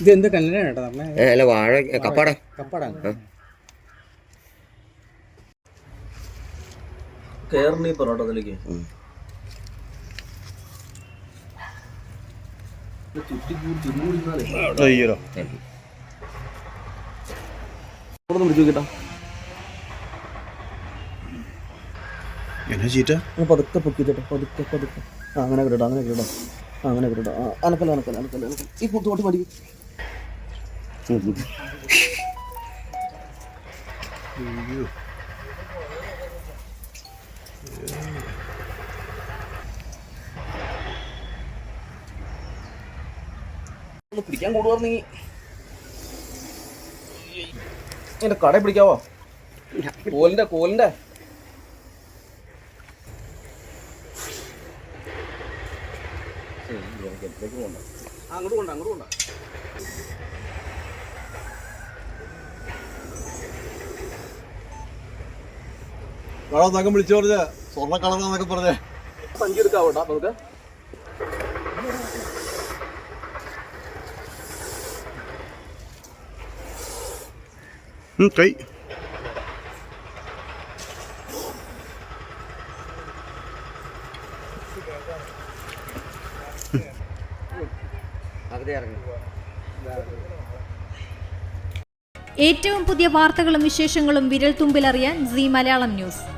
ഇത് എന്ത് കേട്ടോ അല്ല വാഴ കപ്പാട കപ്പാട. കപ്പാടാണ്. കയറി പൊറോട്ട അതിലേക്ക് ഉം. ചുറ്റി ചുരുകൂടിന്നാലേ അയ്യോ അവിടെ പിടിച്ചു നോക്കിട്ടാ. എന്നാ ചീറ്റ ഒന്ന് പതുക്കെ പൊക്കിട്ടോ പതുക്കെ പതുക്കെ. അങ്ങനെ കിട്ടോ അങ്ങനെ കിട്ടോ. അങ്ങനെ കിട്ടോ. അനക്കല്ല അനക്കല്ല അനക്കല്ല അനക്കല്ല ഈ കൂട്ടുപാട്ട് മതി ഒന്ന് പിടിക്കാൻ കൂടുവാർന്നീ എന്റെ കട പിടിക്കാവോ? കോലിന്റെ കോലിന്റെ. അങ്ങോട്ട് കൊണ്ട അങ്ങോട്ട് കൊണ്ട കളന്നൊക്കെ വിളിച്ചു പറഞ്ഞ. സ്വർണ കളറാന്നൊക്കെ പറഞ്ഞേ. സഞ്ചി എടുക്കാവോട്ടാ നമുക്ക് കൈ. ഏറ്റവും പുതിയ വാർത്തകളും വിശേഷങ്ങളും വിരൽ തുമ്പിലറിയാൻ സി മലയാളം ന്യൂസ്.